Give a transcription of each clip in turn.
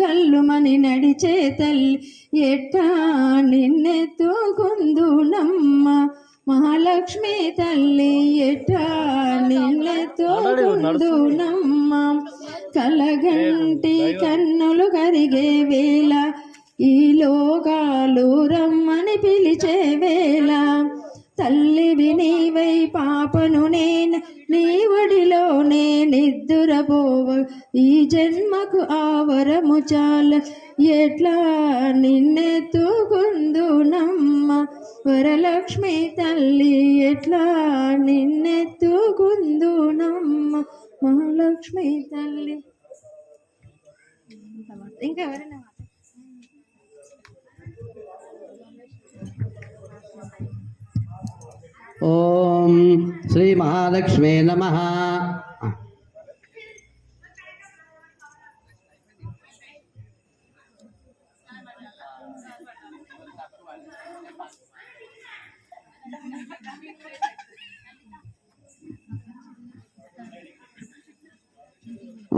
గల్లుమని నడిచే తల్లి ఎట్టా నిన్నెత్తుకుందునమ్మ మహాలక్ష్మి తల్లి ఎట్టా నిన్నెత్తుకుందునమ్మ కలగంటి కన్నులు కరిగే వేళ ఈ లోకాలు రమ్మని పిలిచే వేళ. తల్లివి నీవై పాపను నీ ఒడిలోనే నిద్దురపోవ ఈ జన్మకు ఆవరము చాల. ఎట్లా నిన్నెత్తుకుందునమ్మ? వరలక్ష్మి తల్లి ఎట్లా నిన్నెత్తుకుందునమ్మ? మహాలక్ష్మి తల్లి. ఇంకా ఎవరైనా ఓం శ్రీ మహాలక్ష్మే నమ.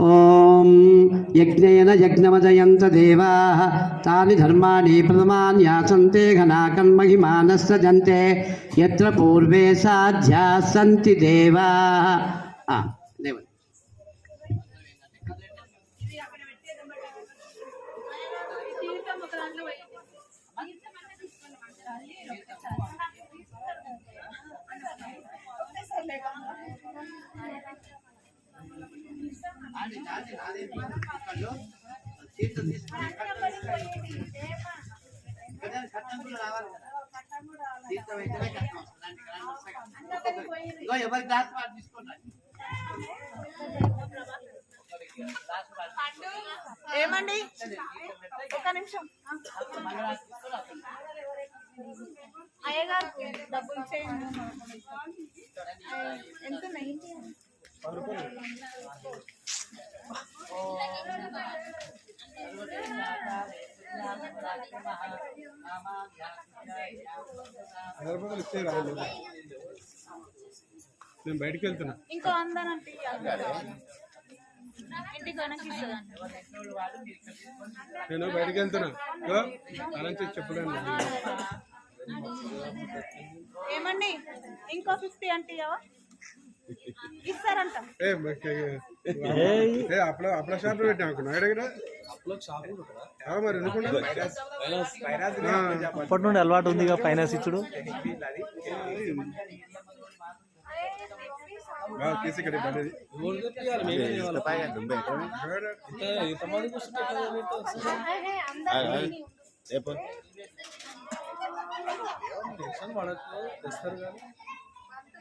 ॐ यज्ञेन यज्ञमजयन्त देवाः। तानि धर्माणि प्रथमान् यासन्ते घनाकन्महिमानस्सजन्ते यत्र पूर्वे साध्याः सन्ति देवाः। ఎవరి దారి వారు తీసుకోండి. ఏమండి? ఒక నిమిషం. అయ్యగారు డబ్బులు చేయండి ఎంత ఉన్నాయి? హైదరాబాద్ ఇస్తే రాదు నేను బయటికి వెళ్తున్నా. ఇంకో నేను బయటికి వెళ్తున్నా. అనంత చెప్పలేను ఏమండి? ఇంకో ఫిఫ్టీ అంటే పెట్టాం మరి అప్పటి నుండి అలవాటు ఉందిగా ఫైనాన్స్ ఇచ్చుడు బాగా